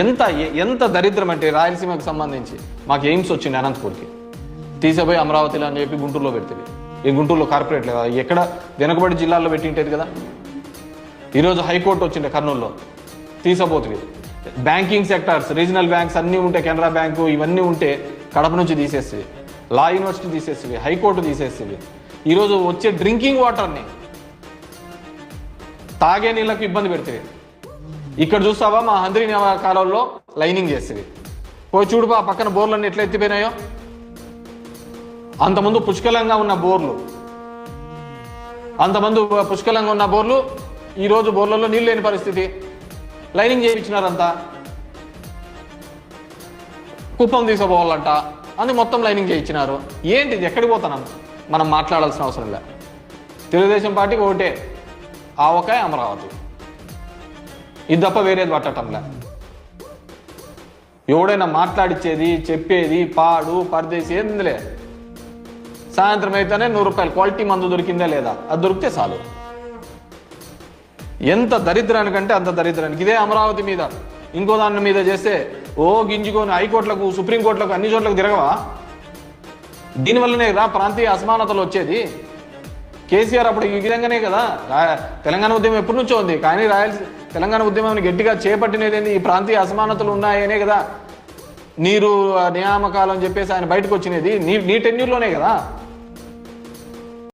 ఎంత ఎంత దరిద్రం అంటే రాయలసీమకు సంబంధించి మాకు ఎయిమ్స్ వచ్చింది అనంతపూర్కి. తీసేపోయి అమరావతిలో అని చెప్పి గుంటూరులో పెడుతుంది ఈ గుంటూరులో కార్పొరేట్ లేదా? ఎక్కడ? వెనుకబడి జిల్లాల్లో పెట్టింటేది కదా. ఈరోజు హైకోర్టు వచ్చిండే కర్నూలులో. తీసపోతుంది బ్యాంకింగ్ సెక్టార్స్ రీజనల్ బ్యాంక్స్ అన్నీ ఉంటే కెనరా బ్యాంకు ఇవన్నీ ఉంటే కడప నుంచి తీసేస్తుంది. లా యూనివర్సిటీ తీసేస్తుంది హైకోర్టు తీసేస్తుంది. ఈరోజు వచ్చే డ్రింకింగ్ వాటర్ని తాగే నీళ్ళకు ఇబ్బంది పెడుతుంది. ఇక్కడ చూస్తావా? మా హంద్రి కాలంలో లైనింగ్ చేస్తుంది పోయి చూడుపా బా పక్కన బోర్లన్నీ ఎట్లా ఎత్తిపోయినాయో. అంతమందు పుష్కలంగా ఉన్న బోర్లు. అంతమంది పుష్కలంగా ఉన్న బోర్లు ఈరోజు బోర్లలో నీళ్ళు లేని పరిస్థితి. లైనింగ్ చేయించినారంతా. కుప్పం తీసుకోవాలంట అని మొత్తం లైనింగ్ చేయించినారు. ఏంటిది? ఎక్కడికి పోతున్నాం మనం? మాట్లాడాల్సిన అవసరం లే. తెలుగుదేశం పార్టీకి ఒకటే ఆ ఒకే అమరావతి. ఇది తప్ప వేరేది పట్టటంలే ఎవడైనా మాట్లాడిచ్చేది చెప్పేది పాడు పరదేశి ఏందిలే. సాయంత్రం అయితేనే నూరు రూపాయలు క్వాలిటీ మందు దొరికిందా లేదా? అది దొరికితే చాలు. ఎంత దరిద్రానికంటే అంత దరిద్రానికి. ఇదే అమరావతి మీద. ఇంకో దాని మీద చేస్తే ఓ గింజుకొని హైకోర్టులకు సుప్రీంకోర్టులకు అన్ని చోట్లకు తిరగవా? దీనివల్లనే రా ప్రాంతీయ అసమానతలు వచ్చేది. కేసీఆర్ అప్పుడు ఈ విధంగానే కదా? తెలంగాణ ఉద్యమం ఎప్పటి నుంచో ఉంది. కానీ రాయలసీ తెలంగాణ ఉద్యమాన్ని గట్టిగా చేపట్టినది ఈ ప్రాంతీయ అసమానతలు ఉన్నాయనే కదా? నీరు ఆ, నియామకాలు అని చెప్పేసి ఆయన బయటకు వచ్చినది. నీ నీ టెన్యూర్లోనే కదా?